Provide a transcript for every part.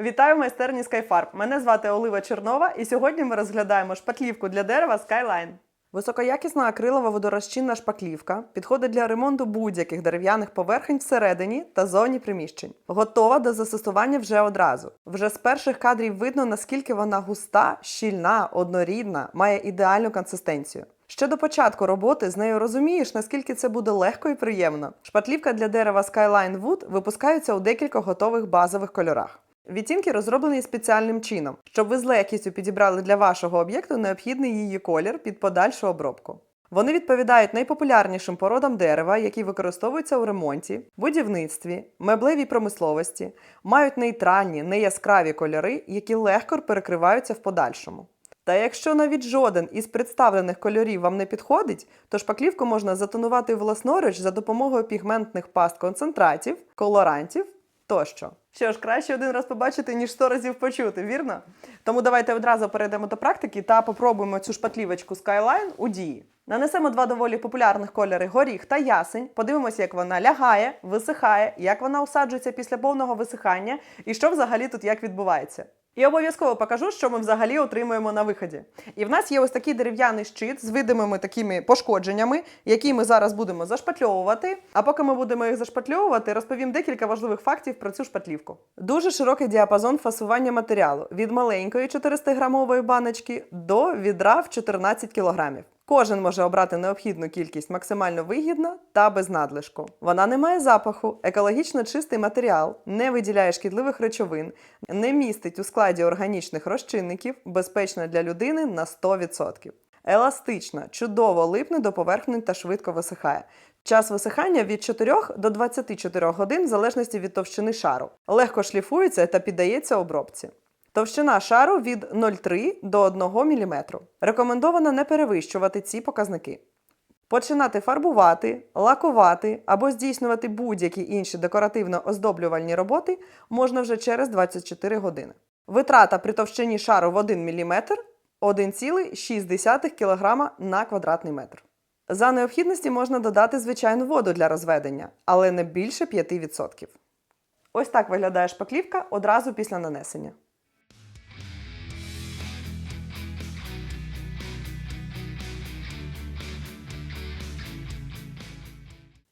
Вітаю в майстерні Skyfarb. Мене звати Олива Чернова, і сьогодні ми розглядаємо шпатлівку для дерева Skyline. Високоякісна акрилова водорозчинна шпаклівка підходить для ремонту будь-яких дерев'яних поверхень всередині та зовні приміщень. Готова до застосування вже одразу. Вже з перших кадрів видно, наскільки вона густа, щільна, однорідна, має ідеальну консистенцію. Ще до початку роботи з нею розумієш, наскільки це буде легко і приємно. Шпатлівка для дерева Skyline Wood випускаються у декількох готових базових кольорах. Відтінки розроблені спеціальним чином, щоб ви з легкістю підібрали для вашого об'єкту необхідний її колір під подальшу обробку. Вони відповідають найпопулярнішим породам дерева, які використовуються у ремонті, будівництві, меблевій промисловості, мають нейтральні, неяскраві кольори, які легко перекриваються в подальшому. Та якщо навіть жоден із представлених кольорів вам не підходить, то шпаклівку можна затонувати власноруч за допомогою пігментних паст концентратів, колорантів тощо. Що ж, краще один раз побачити, ніж сто разів почути, вірно? Тому давайте одразу перейдемо до практики та попробуємо цю шпатлівочку Skyline у дії. Нанесемо два доволі популярних кольори горіх та ясень. Подивимося, як вона лягає, висихає, як вона усаджується після повного висихання і що взагалі тут як відбувається. І обов'язково покажу, що ми взагалі отримуємо на виході. І в нас є ось такий дерев'яний щит з видимими такими пошкодженнями, які ми зараз будемо зашпатльовувати. А поки ми будемо їх зашпатльовувати, розповім декілька важливих фактів про цю шпатлівку. Дуже широкий діапазон фасування матеріалу від маленької 400-грамової баночки до відра в 14 кілограмів. Кожен може обрати необхідну кількість максимально вигідно та без надлишку. Вона не має запаху, екологічно чистий матеріал, не виділяє шкідливих речовин, не містить у складі органічних розчинників, безпечна для людини на 100%. Еластична, чудово липне до поверхні та швидко висихає. Час висихання від 4 до 24 годин в залежності від товщини шару. Легко шліфується та піддається обробці. Товщина шару від 0,3 до 1 мм. Рекомендовано не перевищувати ці показники. Починати фарбувати, лакувати або здійснювати будь-які інші декоративно-оздоблювальні роботи можна вже через 24 години. Витрата при товщині шару в 1 мм 1,6 кг на квадратний метр. За необхідності можна додати звичайну воду для розведення, але не більше 5%. Ось так виглядає шпаклівка одразу після нанесення.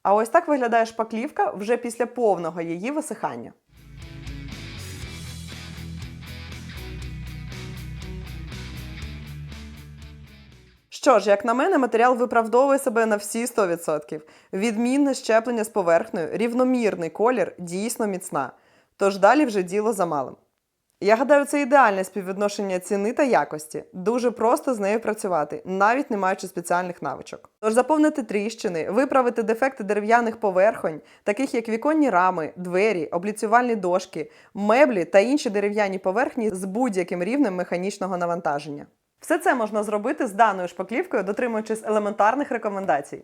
А ось так виглядає шпаклівка вже після повного її висихання. Що ж, як на мене, матеріал виправдовує себе на всі 100%. Відмінне щеплення з поверхнею, рівномірний колір, дійсно міцна. Тож далі вже діло за малим. Я гадаю, це ідеальне співвідношення ціни та якості. Дуже просто з нею працювати, навіть не маючи спеціальних навичок. Тож заповнити тріщини, виправити дефекти дерев'яних поверхонь, таких як віконні рами, двері, обліцювальні дошки, меблі та інші дерев'яні поверхні з будь-яким рівнем механічного навантаження. Все це можна зробити з даною шпаклівкою, дотримуючись елементарних рекомендацій.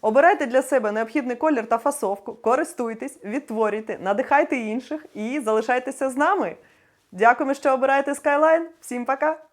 Обирайте для себе необхідний колір та фасовку, користуйтесь, відтворюйте, надихайте інших і залишайтеся з нами. Дякуємо, що обираєте Skyline. Всім пока!